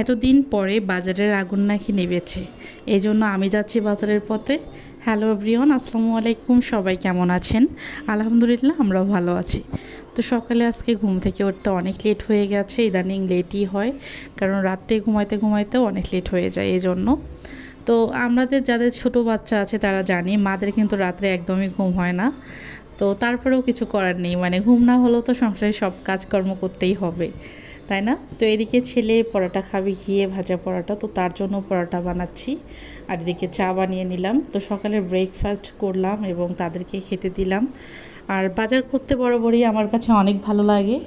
এতদিন পরে বাজারের আগুন নাকি নেবেছে এই জন্য আমি যাচ্ছি বাজারের পথে। হ্যালো ব্রিয়ন আসসালামু আলাইকুম। সবাই কেমন আছেন? আলহামদুলিল্লাহ, আমরাও ভালো আছি। তো সকালে আজকে ঘুম থেকে উঠতে অনেক লেট হয়ে গেছে। ইদানিং লেটই হয়, কারণ রাত্রে ঘুমাইতে ঘুমাইতেও অনেক লেট হয়ে যায় এই জন্য তো আমাদের যাদের ছোট বাচ্চা আছে, তারা জানি, মাদের কিন্তু রাত্রে একদমই ঘুম হয় না। তো তারপরেও কিছু করার নেই। মানে ঘুম না হলেও তো সংসারে সব কাজকর্ম করতেই হবে। তাই না? তো এদিকে ছেলে পরোটা খাবে, ঘিয়ে ভাজা পরোটা, তো তার জন্য পরোটা বানাচ্ছি। আর এদিকে চা বানিয়ে নিলাম। তো সকালে ব্রেকফাস্ট করলাম এবং তাদেরকে খেতে দিলাম। আর বাজার করতে বরাবরই আমার কাছে অনেক ভালো লাগে।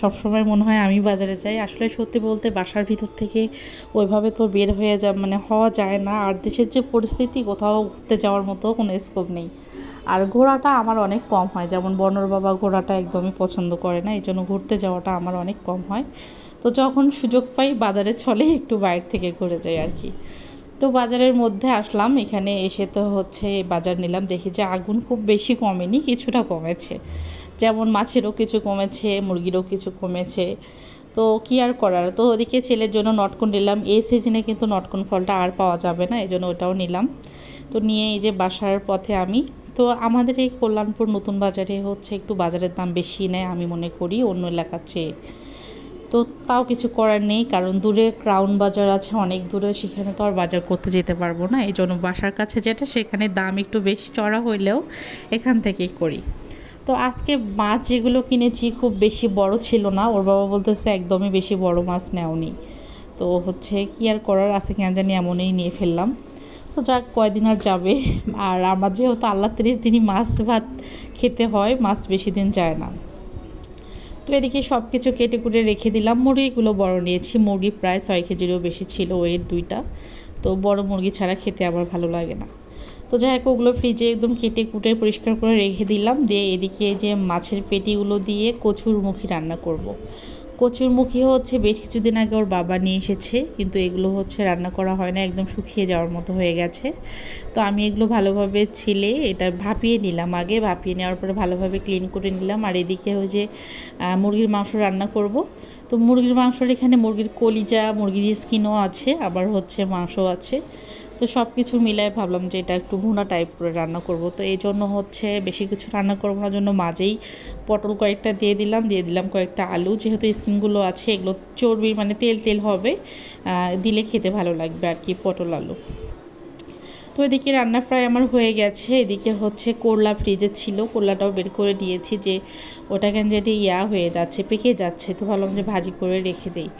সবসময় মনে হয় আমি বাজারে যাই। আসলে সত্যি বলতে বাসার ভিতর থেকে ওইভাবে তো বের হয়ে যা মানে হওয়া যায় না। আর দেশের যে পরিস্থিতি, কোথাও ঘুরতে যাওয়ার মতো কোনো স্কোপ নেই। আর ঘোরাটা আমার অনেক কম হয়। যেমন বনর বাবা ঘোরাটা একদমই পছন্দ করে না এই জন্য ঘুরতে যাওয়াটা আমার অনেক কম হয়। তো যখন সুযোগ পাই বাজারে চলে একটু বাইরে থেকে ঘুরে যাই আর কি। তো বাজারের মধ্যে আসলাম, এখানে এসে তো হচ্ছে বাজার নিলাম, দেখি যে আগুন খুব বেশি কমেনি, কিছুটা কমেছে। যেমন মাছেরও কিছু কমেছে, মুরগিরও কিছু কমেছে। তো কি আর করার? তো ওদিকে ছেলের জন্য নটকন নিলাম, এই সিজনে কিন্তু নটকন ফলটা আর পাওয়া যাবে না এই জন্য ওটাও নিলাম। তো নিয়ে এই যে বাসার পথে আমি তো আমাদের এই কল্যাণপুর নতুন বাজারে হচ্ছে একটু বাজারের দাম বেশি নেয় আমি মনে করি, অন্য এলাকার চেয়ে। তো তাও কিছু করার নেই, কারণ দূরে ক্রাউন বাজার আছে, অনেক দূরে, সেখানে তো আর বাজার করতে যেতে পারব না। এই জন্য বাসার কাছে যেটা, সেখানে দাম একটু বেশি চড়া হইলেও এখান থেকেই করি। তো আজকে মাছ যেগুলো কিনেছি, খুব বেশি বড় ছিল না, ওর বাবা বলতেছে একদমই বেশি বড় মাছ নেওনি। তো হচ্ছে কি আর করার আছে, কেন জানি এমনই নিয়ে ফেললাম। তো যাক, কয়দিন আর যাবে। আর আমার যেহেতু আল্লাহ তিরিশ দিনই মাছ ভাত খেতে হয়, মাছ বেশি দিন যায় না। তো এদিকে সব কিছু কেটে কুটে রেখে দিলাম। মুরগিগুলো বড় নিয়েছি। মুরগি প্রায় ছয় কেজিরও বেশি ছিল ওয়ের দুইটা। তো বড় মুরগি ছাড়া খেতে আমার ভালো লাগে না। তো যাই হোক, ওগুলো ফ্রিজে একদম কেটে কুটে পরিষ্কার করে রেখে দিলাম। দিয়ে এদিকে যে মাছের পেটিগুলো দিয়ে কচুর মুখি রান্না করব। কচুরমুখী হচ্ছে, বেশ কিছুদিন আগে ওর বাবা নিয়ে এসেছে, কিন্তু এগুলো হচ্ছে রান্না করা হয় না, একদম শুকিয়ে যাওয়ার মতো হয়ে গেছে। তো আমি এগুলো ভালোভাবে ছিলে, এটা ভাপিয়ে নিলাম আগে, ভাপিয়ে নেওয়ার পরে ভালোভাবে ক্লিন করে নিলাম। আর এদিকে ওই যে মুরগির মাংস রান্না করব। তো মুরগির মাংসর এখানে মুরগির কলিজা, মুরগির স্কিনও আছে, আবার হচ্ছে মাংস আছে। তো সব কিছু মিলাই ভাবলাম যে এটা একটু ভুনা টাইপ করে রান্না করব। তো এই জন্য হচ্ছে বেশি কিছু রান্না করব না, জন্য মাঝেই পটল কয়েকটা দিয়ে দিলাম দিয়ে দিলাম কয়েকটা আলু। যেহেতু স্কিনগুলো আছে, এগুলো চর্বি মানে তেল তেল হবে দিলে খেতে ভালো লাগবে আর কি পটল, আলু। তো এদিকে রান্না ফ্রাই আমার হয়ে গেছে। এদিকে হচ্ছে করলা ফ্রিজে ছিল, করলাটাও বের করে দিয়েছি যে ওটা কেন যদি ইয়া হয়ে যাচ্ছে, পেকে যাচ্ছে। তো ভাবলাম যে ভাজি করে রেখে দিই।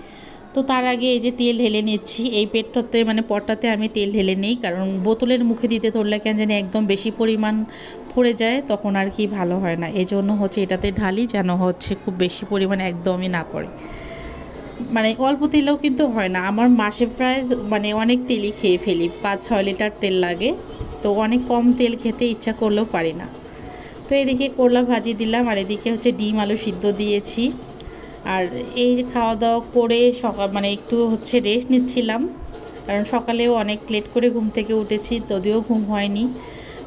তো তার আগে এই যে তেল ঢেলে নিচ্ছি। এই পেটটাতে মানে পটটাতে আমি তেল ঢেলে নিই, কারণ বোতলের মুখে দিতে ধরলে কেন জানি একদম বেশি পরিমাণ পড়ে যায়, তখন আর কি ভালো হয় না। এই জন্য হচ্ছে এটাতে ঢালি যেন হচ্ছে খুব বেশি পরিমাণে একদমই না পড়ে। মানে অল্প তেলেও কিন্তু হয় না। আমার মাসে প্রায় মানে অনেক তেলই খেয়ে ফেলি, পাঁচ ছয় লিটার তেল লাগে। তো অনেক কম তেল খেতে ইচ্ছা করলেও পারি না। তো এদিকে করলা ভাজি দিলাম, আর এদিকে হচ্ছে ডিম আলু সিদ্ধ দিয়েছি। আর এই খাওয়া দাওয়া করে সকাল মানে একটু হচ্ছে রেস্ট নিচ্ছিলাম। কারণ সকালেও অনেক লেট করে ঘুম থেকে উঠেছি যদিও ঘুম হয়নি।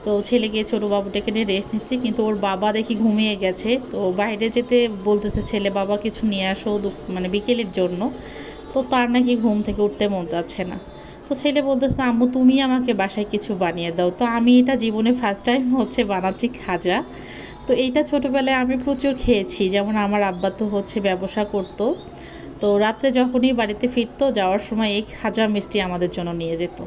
তো ছেলেকে, ছোটো বাবুটাকে নিয়ে রেস্ট নিচ্ছি, কিন্তু ওর বাবা দেখি ঘুমিয়ে গেছে। তো বাইরে যেতে বলতেছে, ছেলে বাবা কিছু নিয়ে আসো মানে বিকেলের জন্য। তো তার নাকি ঘুম থেকে উঠতে মন যাচ্ছে না। তো ছেলে বলতেছে, আম্মু, তুমি আমাকে বাসায় কিছু বানিয়ে দাও। তো আমি এটা জীবনে ফার্স্ট টাইম হচ্ছে বানাচ্ছি খাজা। তো এইটা ছোটোবেলায় আমি প্রচুর খেয়েছি। যেমন আমার আব্বা তো হচ্ছে ব্যবসা করতো। তো রাত্রে যখনই বাড়িতে ফিরতো, যাওয়ার সময় এই খাজা মিষ্টি আমাদের জন্য নিয়ে যেত।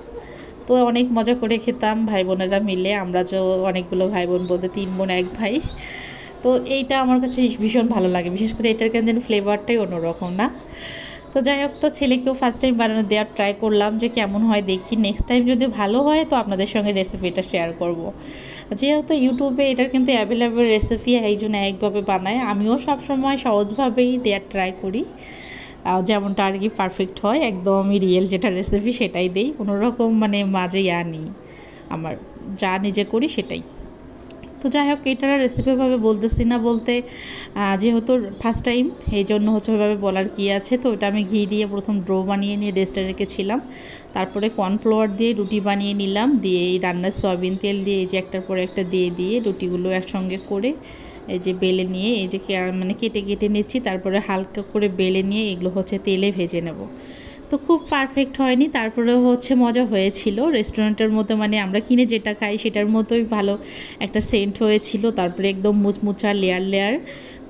তো অনেক মজা করে খেতাম ভাই বোনেরা মিলে। আমরা যে অনেকগুলো ভাই বোন, বলতে তিন বোন, এক ভাই। তো এইটা আমার কাছে ভীষণ ভালো লাগে। বিশেষ করে এটার কেন যেন ফ্লেভারটাই অন্যরকম না। তো যাই হোক, তো ছেলেকেও ফার্স্ট টাইম বানানো দেওয়ার ট্রাই করলাম যে কেমন হয় দেখি। নেক্সট টাইম যদি ভালো হয়, তো আপনাদের সঙ্গে রেসিপিটা শেয়ার করব। যেহেতু ইউটিউবে এটার কিন্তু অ্যাভেলেবেল রেসিপি এই জন্য একভাবে বানায় আমিও সবসময় সহজভাবেই দেওয়ার ট্রাই করি। যেমনটা আর কি পারফেক্ট হয়, একদমই রিয়েল যেটা রেসিপি সেটাই দিই। কোনোরকম মানে মাঝে ইয়া নেই। আমার যা নিজে করি সেটাই। তো যাই হোক, এটার রেসিপিভাবে বলতেছি না বলতে যেহেতু ফার্স্ট টাইম এই জন্য হচ্ছে ওইভাবে বলার কি আছে? তো ওটা আমি ঘি দিয়ে প্রথম ড্রো বানিয়ে নিয়ে রেস্টে রেখেছিলাম। তারপরে কর্নফ্লাওয়ার দিয়ে রুটি বানিয়ে নিলাম, দিয়ে এই রান্নার সয়াবিন তেল দিয়ে এই যে একটার পর একটা দিয়ে দিয়ে রুটিগুলো একসঙ্গে করে এই যে বেলে নিয়ে, এই যে মানে কেটে কেটে নিচ্ছি, তারপরে হালকা করে বেলে নিয়ে এগুলো হচ্ছে তেলে ভেজে নেব। তো খুব পারফেক্ট হয়নি তারপরে হচ্ছে মজা হয়েছিল। রেস্টুরেন্টের মতো মানে আমরা কিনে যেটা খাই সেটার মতোই ভালো একটা সেন্ট হয়েছিল, তারপরে একদম মুচমুচা লেয়ার লেয়ার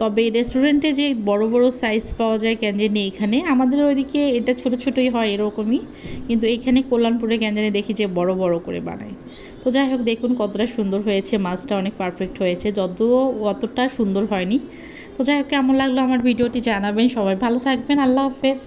তবে রেস্টুরেন্টে যে বড় বড় সাইজ পাওয়া যায় ক্যানজানি এখানে, আমাদের ওইদিকে এটা ছোট ছোটই হয় এরকমই, কিন্তু এখানে কল্যাণপুরে ক্যানজানি দেখি যে বড় বড় করে বানায়। তো যাই হোক, দেখুন কতটা সুন্দর হয়েছে, মাছটা অনেক পারফেক্ট হয়েছে যদিও অতটা সুন্দর হয়নি। তো যাই হোক, কেমন লাগল আমার ভিডিওটি জানাবেন, সবাই ভালো থাকবেন, আল্লাহ হাফেজ।